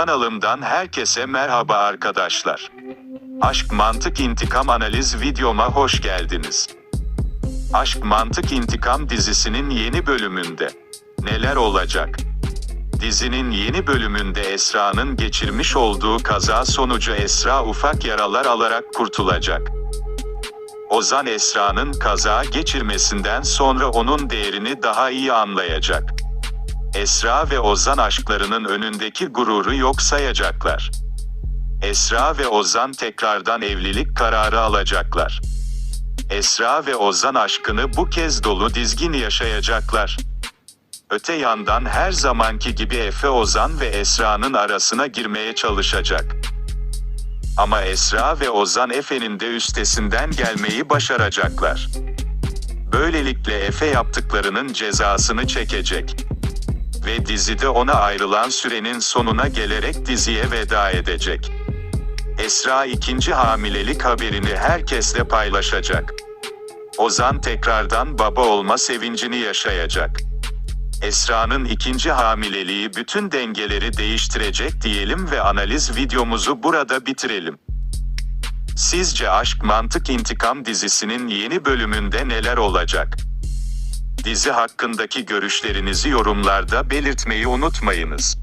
Kanalımdan herkese merhaba arkadaşlar. Aşk Mantık İntikam Analiz videoma hoş geldiniz. Aşk Mantık İntikam dizisinin yeni bölümünde neler olacak? Dizinin yeni bölümünde Esra'nın geçirmiş olduğu kaza sonucu Esra ufak yaralar alarak kurtulacak. Ozan Esra'nın kaza geçirmesinden sonra onun değerini daha iyi anlayacak. Esra ve Ozan aşklarının önündeki gururu yok sayacaklar. Esra ve Ozan tekrardan evlilik kararı alacaklar. Esra ve Ozan aşkını bu kez dolu dizgin yaşayacaklar. Öte yandan her zamanki gibi Efe Ozan ve Esra'nın arasına girmeye çalışacak. Ama Esra ve Ozan Efe'nin de üstesinden gelmeyi başaracaklar. Böylelikle Efe yaptıklarının cezasını çekecek ve dizide ona ayrılan sürenin sonuna gelerek diziye veda edecek. Esra ikinci hamilelik haberini herkesle paylaşacak. Ozan tekrardan baba olma sevincini yaşayacak. Esra'nın ikinci hamileliği bütün dengeleri değiştirecek diyelim ve analiz videomuzu burada bitirelim. Sizce Aşk Mantık İntikam dizisinin yeni bölümünde neler olacak? Dizi hakkındaki görüşlerinizi yorumlarda belirtmeyi unutmayınız.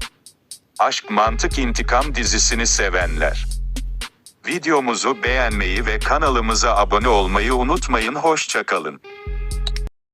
Aşk Mantık İntikam dizisini sevenler. Videomuzu beğenmeyi ve kanalımıza abone olmayı unutmayın. Hoşçakalın.